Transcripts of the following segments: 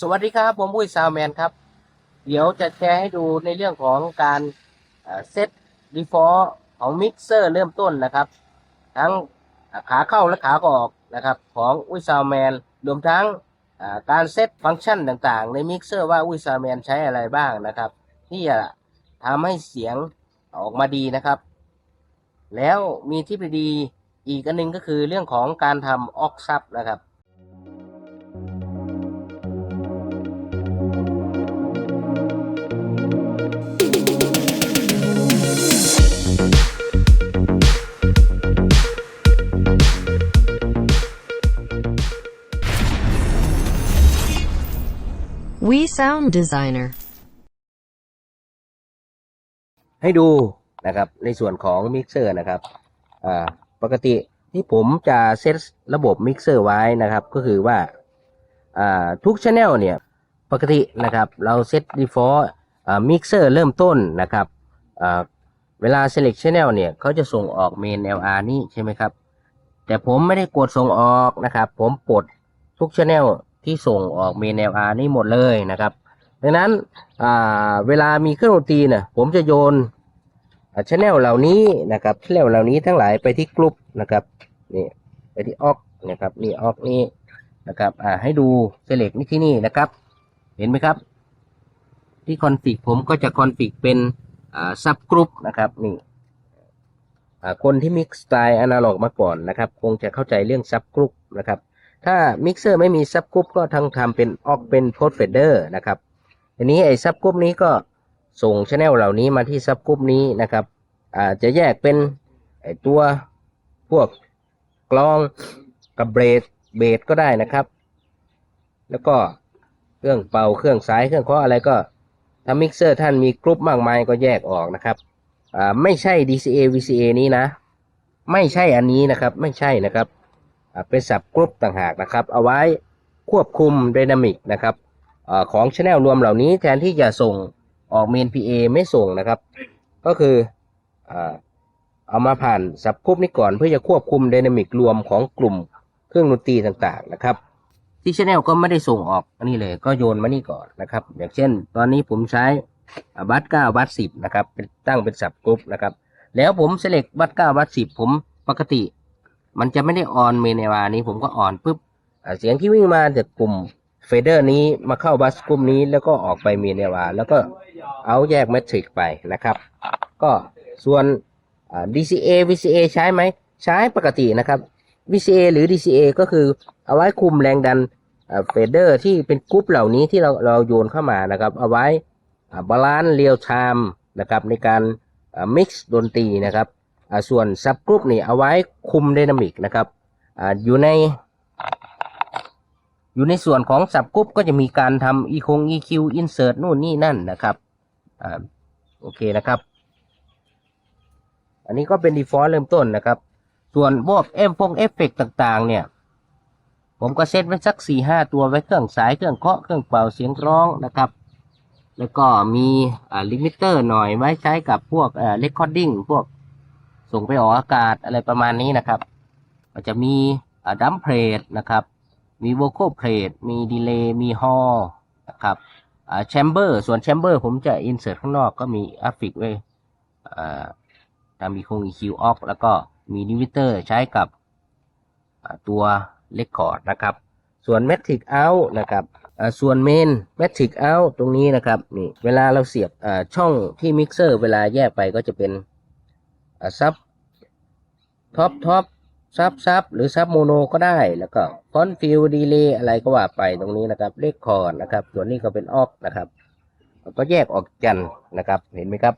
สวัสดีครับ ผมอุ้ยซาวแมนครับ เดี๋ยวจะแชร์ให้ดูในเรื่องของการเซตดีฟอลของมิกเซอร์เริ่มต้นนะครับ ทั้งขาเข้าและขาออกนะครับ ของอุ้ยซาวแมนรวมทั้งการเซตฟังก์ชันต่างๆ ในมิกเซอร์ว่าอุ้ยซาวแมนใช้อะไรบ้างนะครับ ที่จะทำให้เสียงออกมาดีนะครับ แล้วมีที่ไปดีอีกอันหนึงก็คือเรื่องของการทำออกซับนะครับ We Sound Designer ให้ดูนะครับ ในส่วนของมิกเซอร์นะครับอ่าปกติที่ผมจะเซตระบบมิกเซอร์ไว้นะครับ ก็คือว่าอ่าทุกช anel เนี่ยปกตินะครับเราเซต default อ่ามิกเซอร์เริ่มต้นนะครับอ่าเวลา select channel เนี่ยเขาจะส่งออก main LR นี่ใช่ไหมครับ แต่ผมไม่ได้กดส่งออกนะครับ ผมปลดทุกช anel ที่ส่งออก main LR นี่หมดเลยนะครับ ดังนั้นเวลามีเครื่องดนตรีเนี่ยผมจะโยนชแนลเหล่านี้นะครับชแนลเหล่านี้ทั้งหลายไปที่กลุ่มนะครับนี่ไปที่ออกนะครับนี่ออกนี่นะครับให้ดูเซเล็กนี่ที่นี่นะครับ เห็นไหมครับ ที่คอนฟิกผมก็จะคอนฟิกเป็นซับกรุ๊ปนะครับนี่คนที่มิกสไตล์อนาล็อกมาก่อนนะครับ คงจะเข้าใจเรื่องซับกรุ๊ปนะครับ ถ้ามิกเซอร์ไม่มีซับกรุ๊ปก็ทั้งทำเป็นออกเป็นโพสเฟเดอร์นะครับทีนี้ไอ้ซับกรุ๊ปนี้ก็ส่งชแนลเหล่านี้มาที่ซับกรุ๊ปนี้นะครับอาจจะแยกเป็นไอ้ตัวพวกกลองกับเบรดเบรดก็ได้นะครับ แล้วก็เครื่องเป่าเครื่องสายเครื่องเคาะอะไรก็ถ้ามิกเซอร์ท่านมีกรุ๊ปมากมายก็แยกออกนะครับอ่าไม่ใช่ DCA VCA นี้นะ ไม่ใช่อันนี้นะครับ ไม่ใช่นะครับ เป็นสับกรุ๊ปต่างหากนะครับ เอาไว้ควบคุมไดนามิกนะครับอของช anel รวมเหล่านี้แทนที่จะส่งออกเมน PA ไม่ส่งนะครับ ก็คือเอามาผ่านสับกรุ๊ปนี้ก่อนเพื่อจะควบคุมไดนามิกรวมของกลุ่มเครื่องดนตรีต่างๆนะครับที่ช anel ก็ไม่ได้ส่งออกอันนี้เลยก็โยนมานี่ก่อนนะครับ อย่างเช่น ตอนนี้ผมใช้บัตเก้าบัตสิบนะครับเป็นตั้งเป็นสับกรุ๊ปนะครับ แล้วผมเสล็กบัตเก้าบัตสิบผมปกติ มันจะไม่ได้ออนเมนวานี้ผมก็ออนปุ๊บเสียงที่วิ่งมาจากกลุ่มเฟเดอร์นี้มาเข้าบัสกลุ่มนี้แล้วก็ออกไปเมีเนวา แล้วก็เอาแยกแมทริกไปนะครับ ก็ส่วน DCA VCA ใช้ไหม ใช้ปกตินะครับ VCA หรือ DCA ก็คือเอาไว้คุมแรงดันเฟเดอร์ที่เป็นกรุ๊ปเหล่านี้ที่เราเราโยนเข้ามานะครับ เอาไว้บาลานซ์เรียลไทม์นะครับในการมิกซ์ดนตรีนะครับ ส่วนซับกรุ๊ปนี่เอาไว้คุมไดนามิกนะครับออยู่ใน อยู่ในส่วนของสับกรุ๊ปก็จะมีการทำ e คง EQ insert นู่นนี่นั่นนะครับอโอเคนะครับ อันนี้ก็เป็น default เริ่มต้นนะครับ ส่วนพวกเอฟฟงเอฟเฟกต่างๆ เนี่ย ผมก็เซตไว้สักสี่ห้าตัวไว้เครื่องสายเครื่องเคาะเครื่องเป่าเสียงร้องนะครับแล้วก็มีลิมิเตอร์หน่อยไว้ใช้กับพวกเรคคอร์ดิ้งพวก ส่งไปออกอากาศอะไรประมาณนี้นะครับก็จะมีดัมเพลทนะครับ มี vocal plate มี delay มี hall นะครับอ่า chamber ส่วน chamber ผมจะ insert ข้างนอกก็มี affix ไว้อ่าทำมีคง EQ off แล้วก็มี limiter ใช้กับตัว record นะครับ ส่วน metric out นะครับส่วน main metric out ตรงนี้นะครับนี่เวลาเราเสียบช่องที่ mixer เวลาแยกไปก็จะเป็นซับ อ่า sub top top ซับซับหรือซับโมโนก็ได้แล้วก็ฟอนฟิลดีเลย์อะไรก็ว่าไปตรงนี้นะครับเลขคอร์ดนะครับ ส่วนนี้ก็เป็นออกนะครับก็แยกออกกันนะครับ เห็นไหมครับ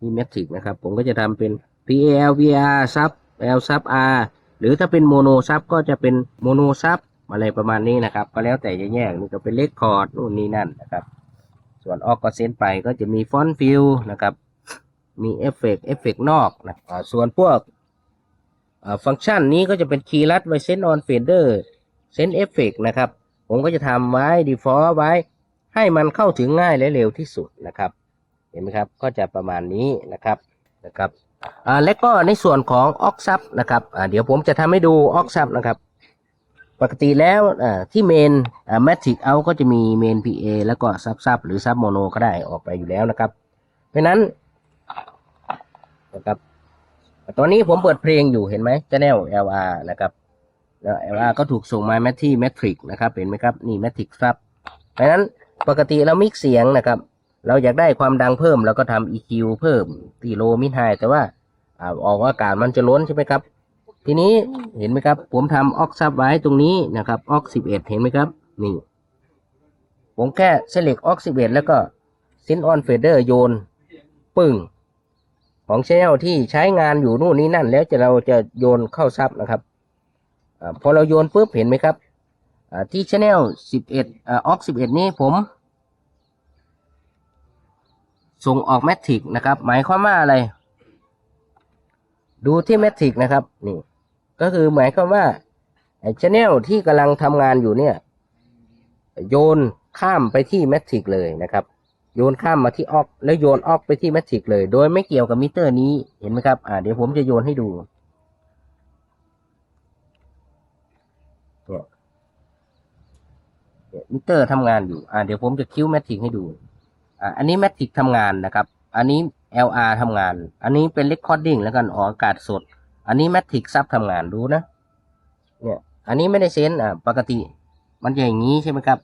นี่เมทริกนะครับ ผมก็จะทำเป็น PL VR ซับ L ซับ R หรือถ้าเป็นโมโนซับก็จะเป็นโมโนซับอะไรประมาณนี้นะครับ ก็แล้วแต่จะแยกนี่ก็เป็นเลขคอร์ดนู่นนี่นั่นนะครับ ส่วนออกก็เซนไปก็จะมีฟอนต์ฟิลนะครับ มีเอฟเฟกเอฟเฟกนอกนะส่วนพวก ฟังก์ชันนี้ก็จะเป็นคีย์ลัดไว้เซนออนเฟเดอร์เซนเอฟเฟกนะครับ ผมก็จะทำไว้ default ไว้ ให้มันเข้าถึงง่ายและเร็วที่สุดนะครับ เห็นไหมครับ ก็จะประมาณนี้นะครับนะครับและก็ในส่วนของออกซับนะครับเดี๋ยวผมจะทำให้ดูออกซับนะครับ ปกติแล้วที่เมนแมทริกเอาก็จะมีเมน PA แล้วก็ซับซับหรือซับโมโนก็ได้ออกไปอยู่แล้วนะครับ เพราะนั้นนะครับ ตอนนี้ผมเปิดเพลงอยู่เห็นไหม channel LR นะครับแล้ว LR ก็ถูกส่งมาแมทที่ Matrix นะครับ เห็นไหมครับ นี่ Matrix ครับเพราะฉะนั้นปกติเรามิกเสียงนะครับ เราอยากได้ความดังเพิ่มเราก็ทำ EQ เพิ่มตีโลมิดไฮแต่ว่าอ่าออกอากาศมันจะล้นใช่ไหมครับ ทีนี้เห็นไหมครับ ผมทำออกซับไว้ตรงนี้นะครับออกสิบเอ็ดเห็นไหมครับนี่ผมแค่เซเล็กออกสิบเอ็ดแล้วก็ซินออนเฟเดอร์โยน ปึ้ง ของชแนลที่ใช้งานอยู่นู่นนี่นั่น แล้วจะเราจะโยนเข้าซับนะครับอพอเราโยนปุ๊บเห็นไหมครับที่ชแนลสิบเอ็ดออกสิบเอ็ดนี้ผมส่งออกแมทริกนะครับ หมายความว่าอะไร ดูที่แมทริกนะครับนี่ก็คือหมายความว่าไอ้ชแนลที่กำลังทำงานอยู่เนี่ย โยนข้ามไปที่แมทริกเลยนะครับ โยนข้ามมาที่ออก แล้วโยนออกไปที่แมทริกเลย โดยไม่เกี่ยวกับมิเตอร์นี้เห็นไหมครับอ่าเดี๋ยวผมจะโยนให้ดูเนี่ยเนี่ยมิเตอร์ทำงานอยู่อ่าเดี๋ยวผมจะคิ้วแมทริกให้ดูอ่าอันนี้แมทริกทำงานนะครับ อันนี้ LR ทำงาน อันนี้เป็น Recording แล้วกันออกอากาศสด อันนี้แมทริกซับทำงานดูนะเนี่ยอันนี้ไม่ได้เซนส์อ่าปกติ มันจะอย่างนี้ใช่ไหมครับ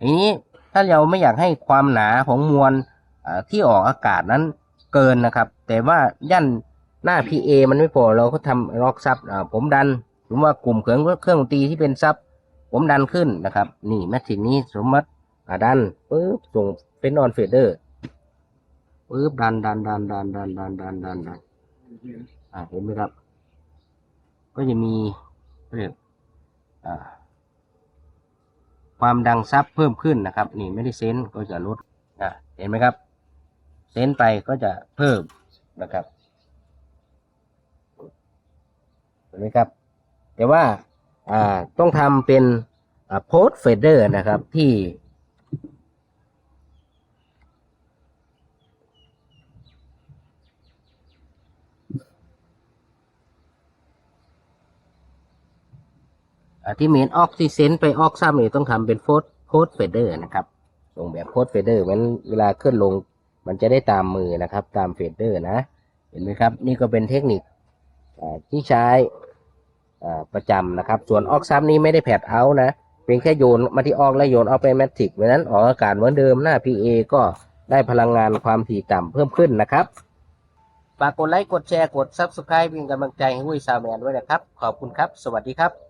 ทีนี้ ถ้าเราไม่อยากให้ความหนาของมวลอ่าที่ออกอากาศนั้นเกินนะครับ แต่ว่าย่านหน้า PA มันไม่พอเราก็ทำล็อกซับอ่าผมดันสมมติว่ากลุ่มเครื่องเครื่องดนตรีที่เป็นซับผมดันขึ้นนะครับ นี่แมทริกนี้สมมติอ่าดันปึ๊บส่งเป็นออนเฟเดอร์ปึ๊บดันดันดันดันดันดันดันดันดันอ่าเห็นไหมครับ ก็จะมีเรียกอ่า ความดังซับเพิ่มขึ้นนะครับ นี่ไม่ได้เซนก็จะลดนะเห็นไหมครับ เซนไปก็จะเพิ่มนะครับเห็นไหมครับ แต่ว่าต้องทำเป็นโพสเฟเดอร์นะครับที่ ที่เมนออกซิเซนไปออกซัมเนี่ยต้องทำเป็นโฟดโพสเฟเดอร์นะครับส่งแบบโพสเฟเดอร์มันเวลาขึ้นลง มันจะได้ตามมือนะครับ ตามเฟเดอร์นะ เห็นไหมครับ นี่ก็เป็นเทคนิคที่ใช้ประจำนะครับ ส่วนออกซัมนี้ไม่ได้แผดเอาท์นะเพียงแค่โยนมาที่ออกแล้วโยนเอาไปแมทริกเพราะนั้นออกอากาศเหมือนเดิมหน้า PA ก็ได้พลังงานความถี่ต่ำเพิ่มขึ้นนะครับฝากกดไลค์ กดแชร์ กด Subscribe เป็นกำลังใจให้วุ้ยซาวแมนด้วยนะครับ ขอบคุณครับ สวัสดีครับ